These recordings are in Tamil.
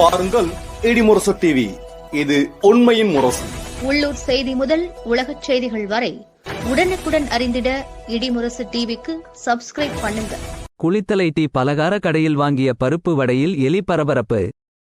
பாருங்கள் இடிமுரசு டிவி இது உண்மையின் முரசு. உள்ளூர் செய்தி முதல் உலகச் செய்திகள் வரை உடனுக்குடன் அறிந்திட இடிமுரசு டிவிக்கு சப்ஸ்கிரைப் பண்ணுங்க. குளித்தலை டீ பலகார கடையில் வாங்கிய பருப்பு வடையில் எலி பரபரப்பு.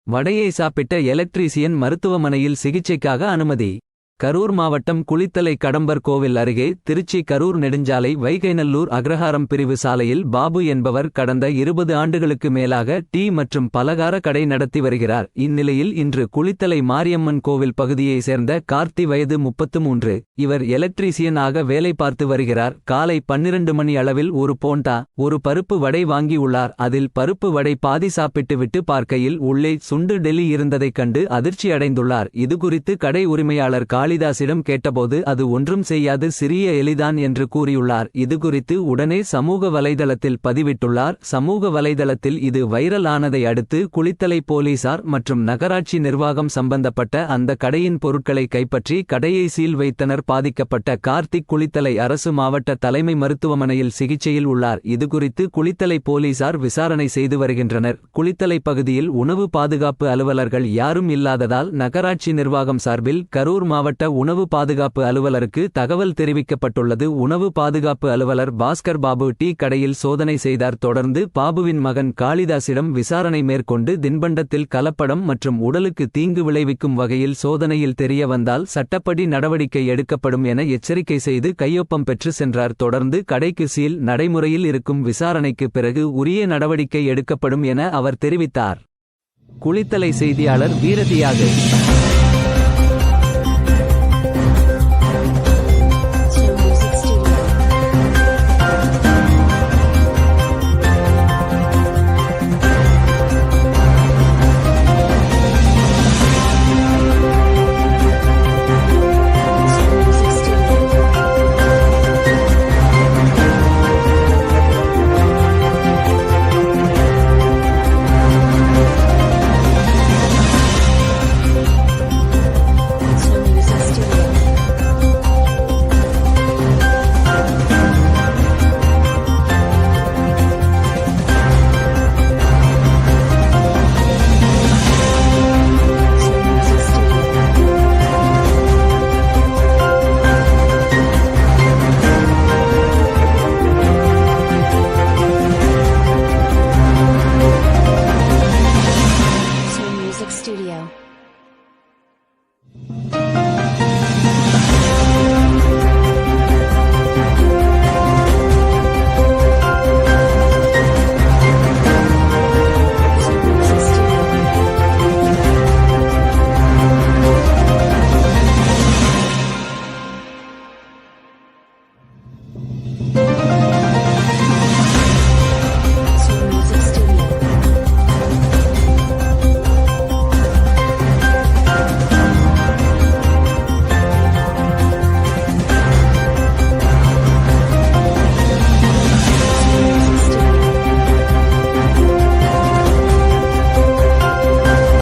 வடையை சாப்பிட்ட எலக்ட்ரீசியன் மருத்துவமனையில் சிகிச்சைக்காக அனுமதி. கரூர் மாவட்டம் குளித்தலை கடம்பர் கோவில் அருகே திருச்சி கரூர் நெடுஞ்சாலை வைகைநல்லூர் அக்ரஹாரம் பிரிவு சாலையில் பாபு என்பவர் கடந்த இருபது ஆண்டுகளுக்கு மேலாக டீ மற்றும் பலகார கடை நடத்தி வருகிறார். இந்நிலையில் இன்று குளித்தலை மாரியம்மன் கோவில் பகுதியைச் சேர்ந்த கார்த்தி வயது முப்பத்து மூன்று. இவர் எலக்ட்ரீசியனாக வேலை பார்த்து வருகிறார். காலை பன்னிரண்டு மணி அளவில் ஒரு போண்டா ஒரு பருப்பு வடை வாங்கியுள்ளார் அதில் பருப்பு வடை பாதி சாப்பிட்டு விட்டு பார்க்கையில் உள்ளே சுண்டு டெல்லி இருந்ததைக் கண்டு அதிர்ச்சி அடைந்துள்ளார் இதுகுறித்து கடை உரிமையாளர் காளிதாசிடம் கேட்டபோது அது ஒன்றும் செய்யாது சிறிய எலிதான் என்று கூறியுள்ளார். இது குறித்து உடனே சமூக வலைதளத்தில் பதிவிட்டுள்ளார். சமூக வலைதளத்தில் இது வைரல் ஆனதை அடுத்து குளித்தலை போலீசார் மற்றும் நகராட்சி நிர்வாகம் சம்பந்தப்பட்ட அந்த கடையின் பொருட்களை கைப்பற்றி கடையை சீல் வைத்தனர். பாதிக்கப்பட்ட கார்த்திக் குளித்தலை அரசு மாவட்ட தலைமை மருத்துவமனையில் சிகிச்சையில் உள்ளார். இதுகுறித்து குளித்தலை போலீசார் விசாரணை செய்து வருகின்றனர். குளித்தலை பகுதியில் உணவு பாதுகாப்பு அலுவலர்கள் யாரும் இல்லாததால் நகராட்சி நிர்வாகம் சார்பில் கரூர் மாவட்ட மாவட்ட உணவு பாதுகாப்பு அலுவலருக்கு தகவல் தெரிவிக்கப்பட்டுள்ளது. உணவு பாதுகாப்பு அலுவலர் பாஸ்கர் பாபு டீ கடையில் சோதனை செய்தார். தொடர்ந்து பாபுவின் மகன் காளிதாசிடம் விசாரணை மேற்கொண்டு தின்பண்டத்தில் கலப்படம் மற்றும் உடலுக்கு தீங்கு விளைவிக்கும் வகையில் சோதனையில் தெரிய வந்தால் சட்டப்படி நடவடிக்கை எடுக்கப்படும் என எச்சரிக்கை செய்து கையொப்பம் பெற்று சென்றார். தொடர்ந்து கடைக்கு சீல் நடைமுறையில் இருக்கும் விசாரணைக்கு பிறகு உரிய நடவடிக்கை எடுக்கப்படும் என அவர் தெரிவித்தார். குளித்தலை செய்தியாளர் வீரதியாக.